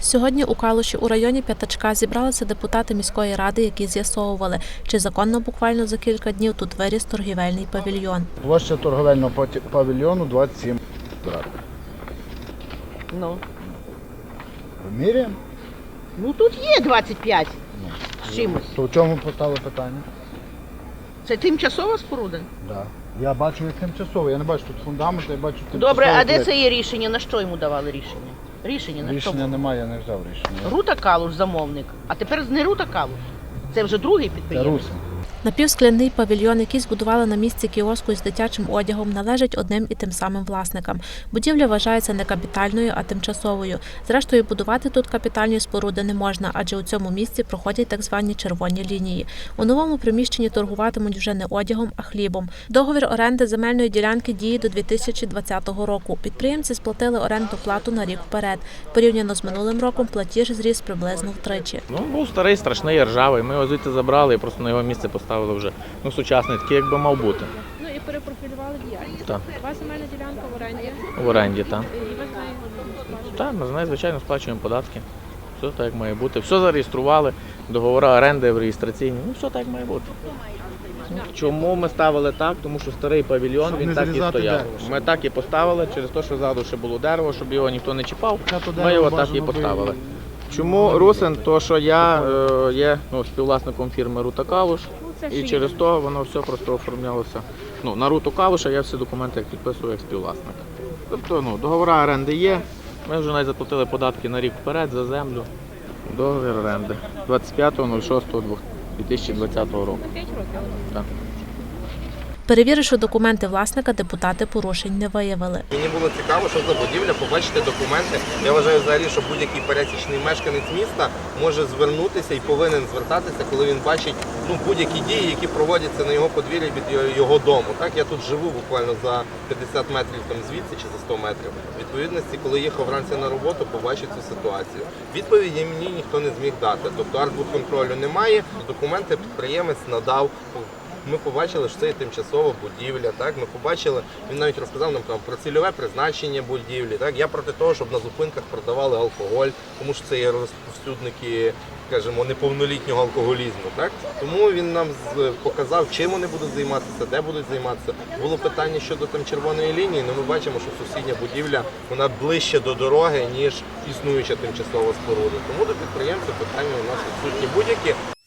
Сьогодні у Калуші у районі П'ятачка зібралися депутати міської ради, які з'ясовували, чи законно буквально за кілька днів тут виріс торгівельний павільйон. Площа торговельного павільйону 27 квадратів. Ну. Міряємо? ну тут є 25 з чимось. То в чому поставили питання? Це тимчасова споруда. Да. Я бачу як тимчасово, я не бачу тут фундамент, я бачу тимчасово. Добре, а де це є рішення? На що йому давали рішення? Рішення на Рішення що? немає, я не взяв рішення. Рута Калуш замовник. А тепер не Рута Калуш. Це вже другий Це підприємець. Напівскляний павільйон, який збудували на місці кіоску з дитячим одягом, належить одним і тим самим власникам. Будівля вважається не капітальною, а тимчасовою. Зрештою, будувати тут капітальні споруди не можна, адже у цьому місці проходять так звані червоні лінії. У новому приміщенні торгуватимуть вже не одягом, а хлібом. Договір оренди земельної ділянки діє до 2020 року. Підприємці сплатили оренду плату на рік вперед. Порівняно з минулим роком платіж зріс приблизно втричі. Ну, був старий, страшний, ржавий. Ми його звідти забрали і просто на його місце поставили вже ну, сучасний, такий, як би мав бути. Ну і перепрофілювали діяльність. Так. У вас земельна ділянка в оренді, В оренді, так. і ви з сплачуєте. Так, ми з нею, звичайно, сплачуємо податки. Все так, як має бути. Все зареєстрували, договори оренди в реєстраційні. Ну, все так, як має бути. Чому ми ставили так? Тому що старий павільйон Щоб він не так і стояв. дерево, щоб- Ми так і поставили через те, що ззаду ще було дерево, щоб його ніхто не чіпав. Хоча то Ми дерево його так бажано і би поставили. Чому Русин? То що я е, є ну, співвласником фірми Рута Калуш, і через то воно все просто оформлялося. Ну, на Руту Калуша я всі документи як підписую як співвласник. Тобто ну, договори оренди є. Ми вже навіть заплатили податки на рік вперед за землю. Договір оренди 25.06.2020 року. 5 років. Так. Перевіривши документи власника, депутати порушень не виявили. Мені було цікаво, що за будівля, побачити документи. Я вважаю взагалі, що будь-який пересічний мешканець міста може звернутися і повинен звертатися, коли він бачить ну, будь-які дії, які проводяться на його подвір'ї від його- дому. Так, я тут живу буквально за 50 метрів там звідси чи за 100 метрів. Відповідності, коли їхав вранці на роботу, побачив цю ситуацію. Відповіді мені ніхто не зміг дати. Тобто архбудконтролю немає, документи підприємець надав. Ми побачили, що це є тимчасова будівля. Так, ми побачили, він навіть розказав нам там про цільове призначення будівлі. Так, я проти того, щоб на зупинках продавали алкоголь, тому що це є розповсюдники, скажімо, неповнолітнього алкоголізму. Так, тому він нам показав, чим вони будуть займатися, де будуть займатися. Було питання щодо там червоної лінії. Ну ми бачимо, що сусідня будівля вона ближче до дороги ніж існуюча тимчасова споруда. Тому до підприємця питання у нас відсутні будь-які.